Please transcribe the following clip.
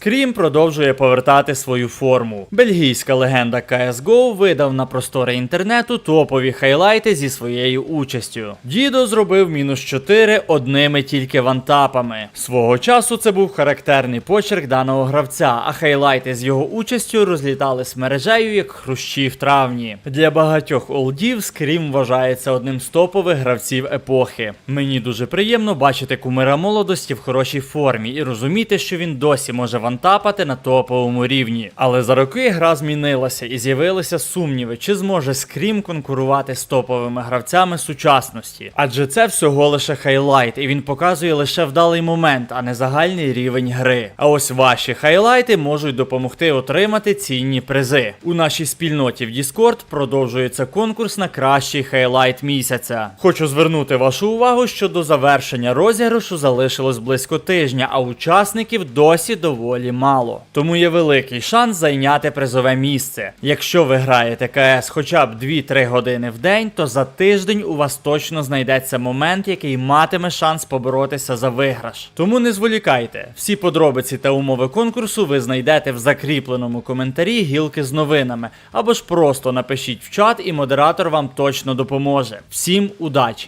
Скрім продовжує повертати свою форму. Бельгійська легенда CSGO видав на простори інтернету топові хайлайти зі своєю участю. Дідо зробив мінус 4 одними тільки вантапами. Свого часу це був характерний почерк даного гравця, а хайлайти з його участю розлітались мережею як хрущі в травні. Для багатьох олдів Скрім вважається одним з топових гравців епохи. Мені дуже приємно бачити кумира молодості в хорошій формі і розуміти, що він досі може вантапати на топовому рівні. Але за роки гра змінилася і з'явилися сумніви, чи зможе Скрім конкурувати з топовими гравцями сучасності. Адже це всього лише хайлайт, і він показує лише вдалий момент, а не загальний рівень гри. А ось ваші хайлайти можуть допомогти отримати цінні призи. У нашій спільноті в Discord продовжується конкурс на кращий хайлайт місяця. Хочу звернути вашу увагу, що до завершення розіграшу залишилось близько тижня, а учасників досі доволі мало. Тому є великий шанс зайняти призове місце. Якщо ви граєте КС хоча б 2-3 години в день, то за тиждень у вас точно знайдеться момент, який матиме шанс поборотися за виграш. Тому не зволікайте. Всі подробиці та умови конкурсу ви знайдете в закріпленому коментарі гілки з новинами, або ж просто напишіть в чат, і модератор вам точно допоможе. Всім удачі!